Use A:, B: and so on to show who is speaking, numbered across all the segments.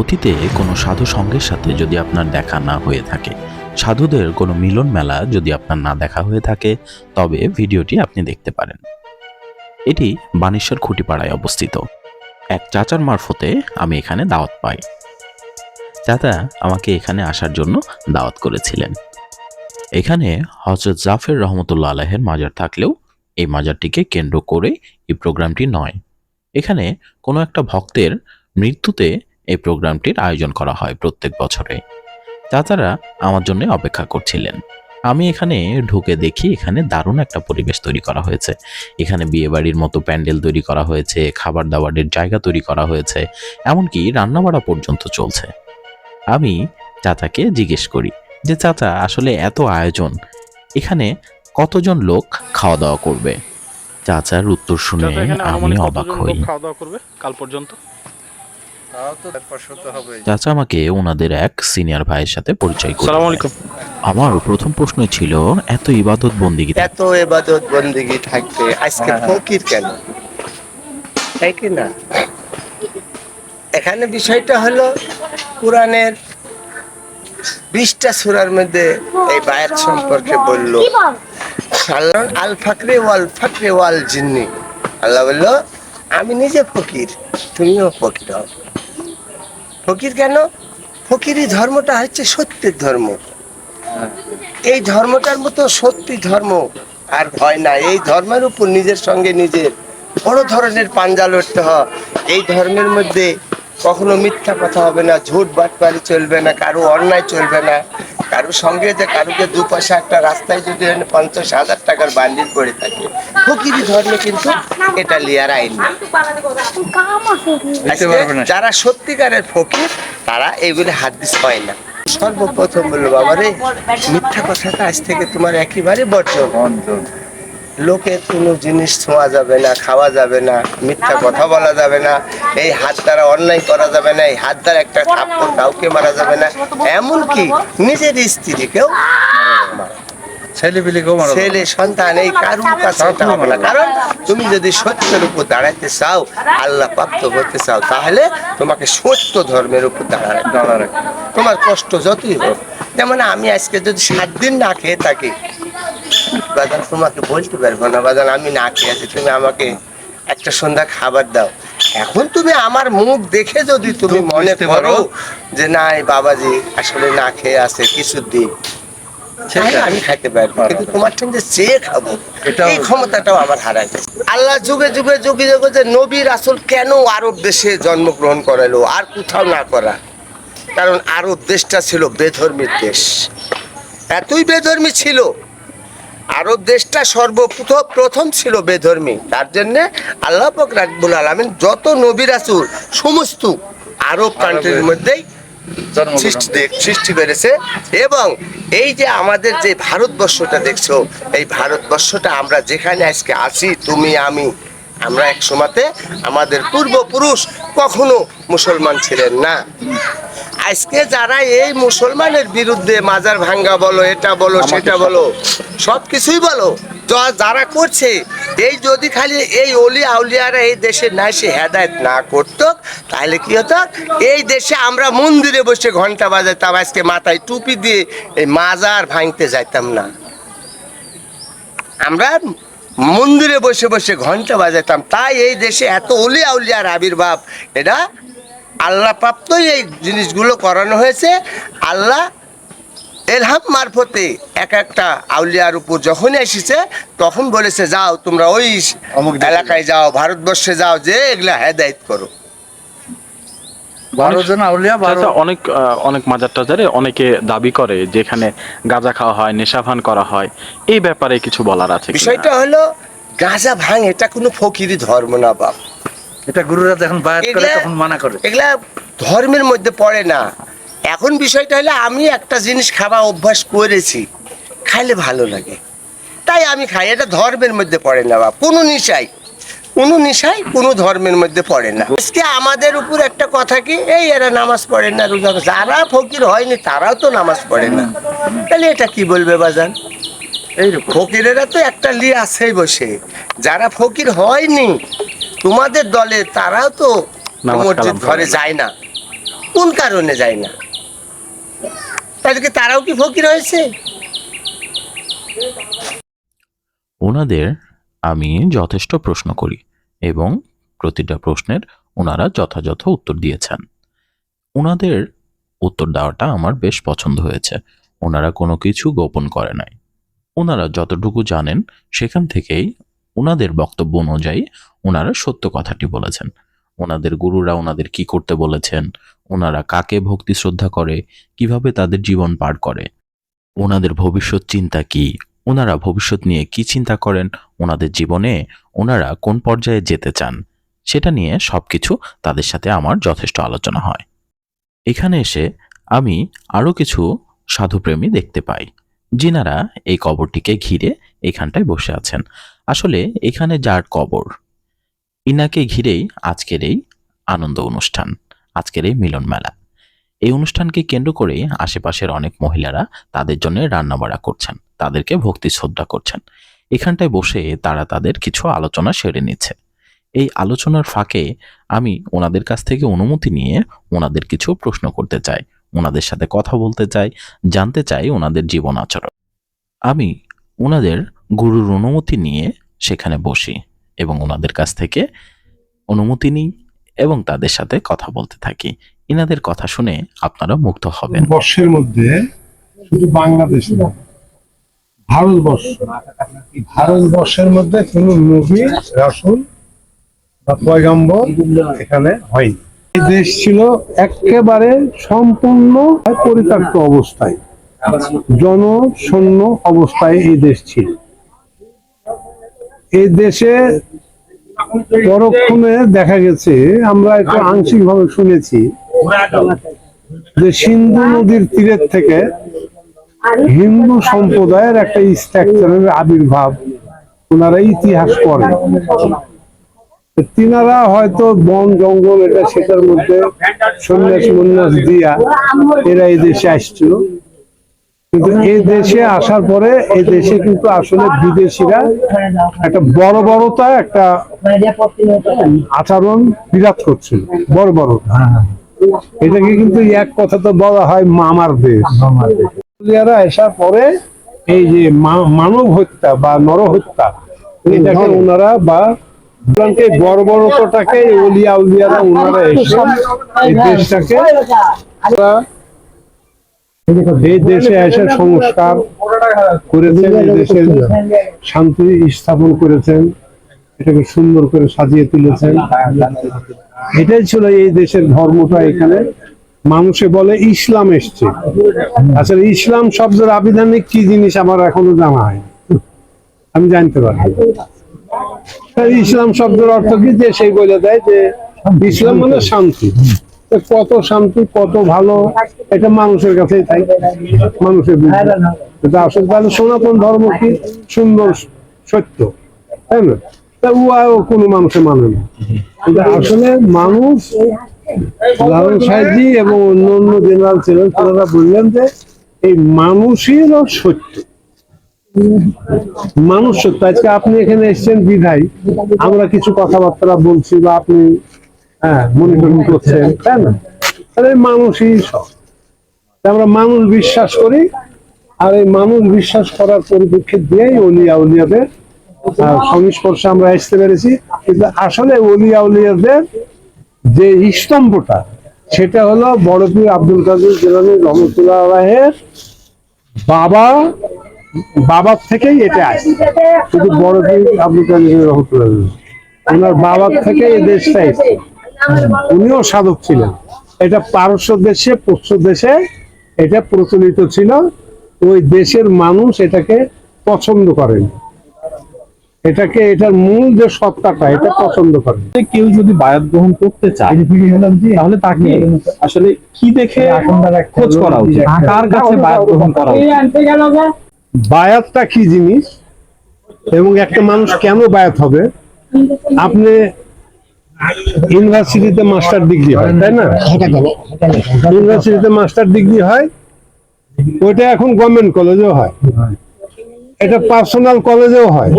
A: অতীতে কোনো সাধু সঙ্গের সাথে যদি আপনার দেখা না হয়ে থাকে, সাধুদের কোনো মিলন মেলা যদি আপনার না দেখা হয়ে থাকে, তবে ভিডিওটি আপনি দেখতে পারেন। এটি বানেশ্বর খুঁটিপাড়ায় অবস্থিত। এক চাচার মারফতে আমি এখানে দাওয়াত পাই। চাচা আমাকে এখানে আসার জন্য দাওয়াত করেছিলেন। এখানে হজরত জাফের রহমতুল্লাহ আলাহের মাজার থাকলেও এই মাজারটিকে কেন্দ্র করে এই প্রোগ্রামটি নয়। এখানে কোনো একটা ভক্তের মৃত্যুতে এই প্রোগ্রামটির আয়োজন করা হয় প্রত্যেক বছরে। চাচারা আমার জন্য অপেক্ষা করছিলেন। আমি এখানে ঢুকে দেখি এখানে দারুণ একটা পরিবেশ তৈরি করা হয়েছে। এখানে বিয়েবাড়ির মতো প্যান্ডেল তৈরি করা হয়েছে খাবার দাবারের জায়গা তৈরি করা হয়েছে এমনকি রান্নাবাড়া পর্যন্ত চলছে। আমি চাচাকে জিজ্ঞেস করি যে চাচা আসলে এত আয়োজন এখানে কতজন লোক খাওয়া দাওয়া করবে? চাচার উত্তর শুনে আমি অবাক হই।
B: খাওয়া দাওয়া করবে কাল পর্যন্ত
C: তাও তো পাঁচশো তো হবে
A: চাচা আমাকে ওনাদের এক সিনিয়র ভাইয়ের সাথে পরিচয় করে
B: সালাম আলাইকুম।
A: আমার প্রথম প্রশ্ন ছিল এত ইবাদত বন্দিগি
D: এত এবাদত বন্দিগি থাকবে আজকে ফকির কেন? তাই কি না? এখানে বিষয়টা হলো কোরআনের বিশটা সুরার মধ্যে এই বায়াত সম্পর্কে বলল। সাধারণ আল ফাকরে ওয়াল ফাকরে ওয়াল জিন্নি। আল্লাহ বলল আমি নিজে ফকির তুমিও ফকির হও। ফকির কেন? ফকিরি ধর্মটা হচ্ছে সত্যের ধর্ম। এই ধর্মটার মতো সত্যি ধর্ম আর ভয় না এই ধর্মের উপর নিজের সঙ্গে নিজের বড় ধরনের পাঞ্জা লড়তে হয়। এই ধর্মের মধ্যে কখনো মিথ্যা কথা হবে না ঝুট বাটপারি চলবে না কারও অন্যায় চলবে না। কারও সঙ্গে যে কারোকে দু পয়সা একটা রাস্তায় যদি পঞ্চাশ হাজার টাকার বান্ডিল করে থাকে ফকিরি ধর্মে কিন্তু এটা লিয়ার আইন। যারা সত্যিকারের ফকির তারা এইগুলি হাদিস হয় না। সর্বপ্রথম বলল বাবা রে মিথ্যা কথাটা আজ থেকে তোমার একেবারে বর্জন। লোকের কোনো জিনিস ছোঁয়া যাবে না খাওয়া যাবে না মিথ্যা কথা বলা যাবে না এই হাত দ্বারা অন্যায় করা যাবে না এই হাত দ্বারা একটা থাপ্পড় কাউকে মারা যাবে না এমনকি নিজের স্ত্রীকেও
C: ছেলে
D: সন্তান এই কারুর কাছে হবে না। কারণ তুমি যদি সত্যের উপর দাঁড়াইতে চাও আল্লাহ প্রাপ্ত করতে চাও তাহলে তোমাকে সত্য ধর্মের উপর দাঁড়ায় তোমার কষ্ট যতই হোক যেমন আমি আজকে যদি সাত দিন না খেয়ে থাকি বাজান তোমাকে বলতে পারব না বাজান আমি না খেয়ে আছি তুমি আমাকে একটা সন্ধ্যা খাবার দাও। এখন তুমি আমার মুখ দেখে যদি তুমি মনে করো যে না এই বাবাজি আসলে না খেয়ে আছে কিছু দিন আমি খাইতে পারব কিন্তু তোমার সঙ্গে চেয়ে খাব এই ক্ষমতাটাও আমার হারাই আল্লাহ যুগে যুগে যুগে যুগে যে নবীর আসল কেন আরব দেশে জন্মগ্রহণ করালো আর কোথাও না করা? কারণ আরব দেশটা ছিল বেধর্মীর দেশ। এতই বেধর্মী ছিল আরব দেশটা সর্বপ্রথম প্রথম ছিল বেধর্মী। তার জন্য আল্লাহ পাক রাকবুল আলমিন যত নবী রাসূল সমস্ত আরব কান্ট্রির মধ্যেই সৃষ্টি সৃষ্টি করেছে এবং এই যে আমাদের যে ভারতবর্ষটা দেখছ এই ভারতবর্ষটা আমরা যেখানে আজকে আছি তুমি আমি আমরা এক সময়তে আমাদের পূর্বপুরুষ কখনো মুসলমান ছিলেন না। আজকে যারা এই মুসলমানের বিরুদ্ধে মাজার ভাঙ্গা বলো এটা বলো সেটা বলো সব কিছুই বলো যারা করছে, এই যদি খালি এই অলি আউলিয়ারা এই দেশে না সে হেদায়ত না করতো, তাহলে কি হতো? এই দেশে আমরা মন্দিরে বসে ঘণ্টা বাজাতাম, আজকে মাথায় টুপি দিয়ে এই মাজার ভাঙতে যাইতাম না। আমরা মন্দিরে বসে বসে ঘণ্টা বাজাতাম, তাই এই দেশে এত অলি আউলিয়ার আবির্ভাব। এটা আল্লাহ প্রাপ্তই এই জিনিসগুলো করানো হয়েছে। আল্লাহ এলহাম মারফতে এক একটা আউলিয়ার উপর যখনই এসেছে তখন বলেছে যাও তোমরা ওই
C: অমুক
D: এলাকায় যাও ভারতবর্ষে যাও যে এগুলা হেদায়ত করো।
B: চাচা অনেক অনেক মাজার টাজারে অনেকে দাবি করে যেখানে গাঁজা খাওয়া হয় নেশাভান করা হয় এই ব্যাপারে কিছু বলার আছে
D: বিষয়টা হলো গাঁজা ভাঙ এটা কোনো ফকিরি ধর্ম না বাপ।
C: এটা গুরুরা যখন বায়াত করে তখন মানা করে।
D: এগুলা ধর্মের মধ্যে পড়ে না। এখন বিষয়টা হলো আমি একটা জিনিস খাওয়া অভ্যাস করেছি খাইলে ভালো লাগে। তাই আমি খাই এটা ধর্মের মধ্যে পড়ে না বা কোনো নিশাই। কোনো নিশাই কোনো ধর্মের মধ্যে পড়ে না। আজকে আমাদের উপর একটা কথা কি এই এরা নামাজ পড়ে না রোজা যারা ফকির হয়নি তারাও তো নামাজ পড়ে না। তাহলে এটা কি বলবে বাজান?
C: এই
D: ফকিরেরা তো একটা লি আছেই বসে। যারা ফকির হয়নি তোমাদের দলে তারাও তো মসজিদ ঘরে যায় না। কোন কারণে যায় না? তাহলে কি তারাও কি ফকির হয়েছে?
A: ওনাদের আমি যথেষ্ট প্রশ্ন করি এবং প্রতিটা প্রশ্নের ওনারা যথাযথ উত্তর দিয়েছেন। ওনাদের উত্তর দেওয়াটা আমার বেশ পছন্দ হয়েছে। ওনারা কোনো কিছু গোপন করে নাই। ওনারা যতটুকু জানেন সেখান থেকেই ওনাদের বক্তব্য অনুযায়ী ওনারা সত্য কথাটি বলেছেন। ওনাদের গুরুরা ওনাদের কি করতে বলেছেন, ওনারা কাকে ভক্তি শ্রদ্ধা করে, কীভাবে তাদের জীবন পার করে, ওনাদের ভবিষ্যৎ চিন্তা কি, ওনারা ভবিষ্যৎ নিয়ে কি চিন্তা করেন, ওনাদের জীবনে ওনারা কোন পর্যায়ে যেতে চান, সেটা নিয়ে সবকিছু তাদের সাথে আমার যথেষ্ট আলোচনা হয়। এখানে এসে আমি আরও কিছু সাধুপ্রেমী দেখতে পাই, যিনারা এই কবরটিকে ঘিরে এখানটায় বসে আছেন। আসলে এখানে যার কবর ইনাকে ঘিরেই আজকের এই আনন্দ অনুষ্ঠান, আজকের এই মিলন মেলা। এই অনুষ্ঠানকে কেন্দ্র করে আশেপাশের অনেক মহিলারা তাদের জন্য রান্নাবাড়া করছেন, তাদেরকে ভক্তি শ্রদ্ধা করছেন। এখানটায় বসে তারা তাদের কিছু আলোচনা সেরে নিচ্ছে। এই আলোচনার ফাঁকে আমি ওনাদের কাছ থেকে অনুমতি নিয়ে ওনাদের কিছু প্রশ্ন করতে চাই, ওনাদের সাথে কথা বলতে চাই, জানতে চাই ওনাদের জীবন আচরণ। আমি ওনাদের গুরুর অনুমতি নিয়ে সেখানে বসি। এবং ওনাদের কাছ থেকে অনুমতি নিই এবং তাদের সাথে কথা বলতে থাকি। ইনাদের কথা শুনে আপনারা মুগ্ধ হবেন।
E: বর্ষের মধ্যে শুধু বাংলাদেশ ভারতবর্ষ, ভারতবর্ষের মধ্যে কোন নবী রাসুল বা পয়গাম্বর এখানে হয়নি। এই দেশ ছিল একেবারে সম্পূর্ণ পরিত্যক্ত অবস্থায়, জনশূন্য অবস্থায় এই দেশ ছিল। এই দেশে পরক্ষণে দেখা গেছে আমরা একটু আংশিক ভাবে শুনেছি যে সিন্ধু নদীর তীরের থেকে হিন্দু সম্প্রদায়ের একটা স্ট্রাকচারের আবির্ভাব ওনারা ইতিহাস করে তিনারা হয়তো বন জঙ্গল এটা সেটার মধ্যে সন্ন্যাস মন্যাস দিয়া এরা এই দেশে আসছিল। কিন্তু এই দেশে আসার পরে এই দেশে কিন্তু আসলে বিদেশিরা একটা বড় বড়তা একটা আচরণ বিরাট করছে, বড় বড়তা। এটাকে কিন্তু এক কথা তো বলা হয় মামার দেশ। আউলিয়ারা আসার পরে এই যে মানব হত্যা বা নর হত্যা এটাকে ওনারা বা বর্বরতাটাকে এই অলিয়া উলিয়ারা ওনারা এসে এই দেশটাকে দেশে এসে সংস্কার করেছেন দেশের শান্তি স্থাপন করেছেন, এটাকে সুন্দর করে সাজিয়ে তুলেছেন। এটাই ছিল এই দেশের ধর্মটা এখানে। মানুষে বলে ইসলাম এসছে। আসলে ইসলাম শব্দের আবিধানিক কি জিনিস আমার এখনও জানা হয় আমি জানতে পারি ইসলাম শব্দের অর্থ কি যে সেই বলে দেয় যে ইসলাম মানে শান্তি। কত শান্তি, কত ভালো, এটা মানুষের কাছেই থাকে মানুষের। আসলে সনাতন ধর্ম কি? সুন্দর, সত্য, তাই না? তা উহাও কোনো মানুষে মানে না। আসলে মানুষ, লালন সাহেবজি এবং অন্য অন্য জেনারেল ছিলেন, তারা বললেন যে এই মানুষেরও সত্য। মানুষ সত্য। আজকে আপনি এখানে এসেছেন বিধায়। আমরা কিছু কথাবার্তা বলছি বা আপনি হ্যাঁ মনিটরিং করছেন তাই না? তাহলে মানুষই সব আমরা মানুষ বিশ্বাস করি আর এই মানুষ বিশ্বাস করার পরিপ্রেক্ষিত দিয়েই অলিয়া উলিয়াদের সংস্পর্শে আমরা আসতে পেরেছি। কিন্তু আসলে অলিয়া উলিয়াদের যে স্তম্ভটা সেটা হলো বড়পীর আব্দুল কাদের জেলানি রহমতুল্লাহ আলাহের বাবা বাবার থেকেই এটা আসে। শুধু বড়পীর আব্দুল কাদের রহমতুল্লাহ। ওনার বাবার থেকে এই দেশটা এসেছে। উনিও সাধক ছিলেন। এটা পারস্য দেশে পশ্চ দেশে এটা প্রচলিত ছিল। ওই দেশের মানুষ এটাকে পছন্দ করেন। এটাকে এটার মূল যে সত্তাটা এটা পছন্দ করেন।
F: কেউ যদি বায়াত গ্রহণ করতে চায় তাহলে তাকে আসলে কি দেখে খোঁজ করা উচিত? কার কাছে বায়াত গ্রহণ করা উচিত?
E: বায়াতটা কি জিনিস? এবং একটা মানুষ কেন বায়াত হবে? আপনি ইউনিভার্সিটিতে মাস্টার ডিগ্রি হয়, তাই না? ইউনিভার্সিটিতে মাস্টার ডিগ্রি হয়, ওইটা এখন গভর্নমেন্ট কলেজেও হয়। এটা পার্সোনাল কলেজেও হয়।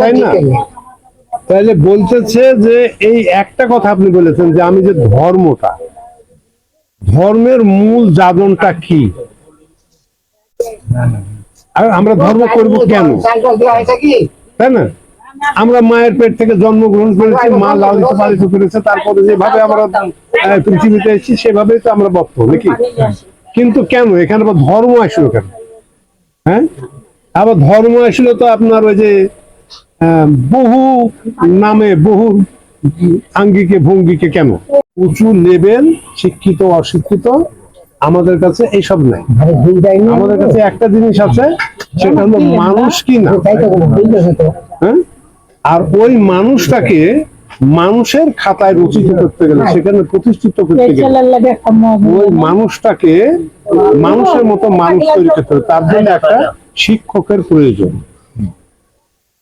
E: তাই না? তাহলে বলতেছে যে এই একটা কথা আপনি বলেছেন যে আমি যে ধর্মটা, ধর্মের মূল যাদনটা কি? আর আমরা ধর্ম করব কেন? তাই না? আমরা মায়ের পেট থেকে জন্মগ্রহণ করেছি মা লালিত পালিত করেছে তারপরে যেভাবে আমরা পৃথিবীতে এসেছি সেভাবেই তো আমরা বক্ত নাকি? কিন্তু কেন? এখানে আবার ধর্ম আসলো কেন? হ্যাঁ? আবার ধর্ম আসলো তো আপনার ওই যে বহু নামে বহু আঙ্গিকে ভঙ্গিকে কেন? উঁচু লেভেল শিক্ষিত অশিক্ষিত আমাদের কাছে এইসব নাই। আমাদের কাছে একটা জিনিস আছে সেটা হলো মানুষ কি না? হ্যাঁ? আর ওই মানুষটাকে মানুষের খাতায় রচিত করতে গেলে সেখানে প্রতিষ্ঠিত করতে গেলে ওই মানুষটাকে মানুষের মতো মানুষ তৈরি করতে হবে। তার জন্য একটা শিক্ষকের প্রয়োজন।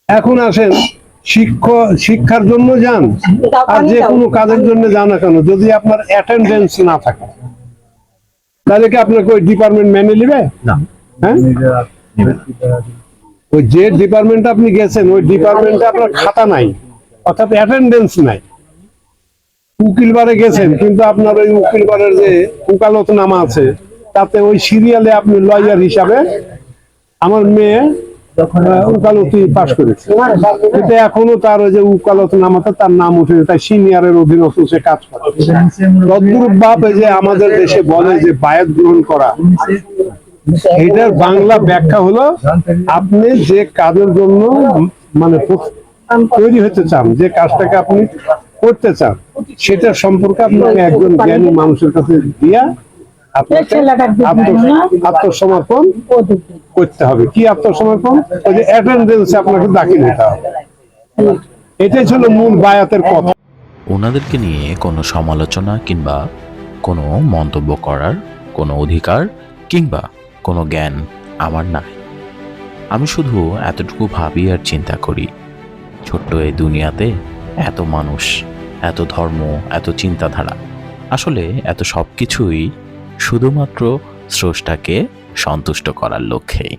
E: এখন আসেন শিক্ষক শিক্ষার জন্য যান আর যে কোনো কাজের জন্য যান না কেন যদি আপনার অ্যাটেন্ডেন্স না থাকে। তাহলে কি আপনাকে ওই ডিপার্টমেন্ট মেনে নিবে? হ্যাঁ? ওই যে ডিপার্টমেন্টে আপনি গেছেন, ওই ডিপার্টমেন্টে আপনার খাতা নাই, অর্থাৎ অ্যাটেন্ডেন্স নাই। উকিল বারে গেছেন, কিন্তু আপনার ওই উকিল বারের যে উকালত নামা আছে, তাতে ওই সিরিয়ালে আপনি লয়ার হিসাবে আমার মেয়ে উকালতি পাশ করেছে। কিন্তু এখনও তার ওই যে উকালত নামাতে তার নাম উঠে তাই সিনিয়রের অধীনস্থ সে কাজ করে তদ্রুপ ভাব যে আমাদের দেশে বলে যে বায়াত গ্রহণ করা এটার বাংলা ব্যাখ্যা হলো আপনি যে কাজের জন্য মানে তৈরি হতে চান যে কাজটাকে আপনি করতে চান সেটা সম্পর্কে আপনাকে একজন জ্ঞানী মানুষের কাছে দিয়া আত্মসমর্পণ করতে হবে। কি আত্মসমর্পণ? ওই যে অ্যাটেন্ডেন্সে আপনাকে দাখিল হতে হবে। এটাই ছিল মূল বায়াতের কথা।
A: ওনাদেরকে নিয়ে কোনো সমালোচনা কিংবা কোনো মন্তব্য করার কোনো অধিকার কিংবা কোনো জ্ঞান আমার নাই। আমি শুধু এতটুকু ভাবি আর চিন্তা করি, ছোট্ট এই দুনিয়াতে এত মানুষ, এত ধর্ম, এত চিন্তাধারা, আসলে এত সব কিছুই শুধুমাত্র স্রষ্টাকে সন্তুষ্ট করার লক্ষ্যেই।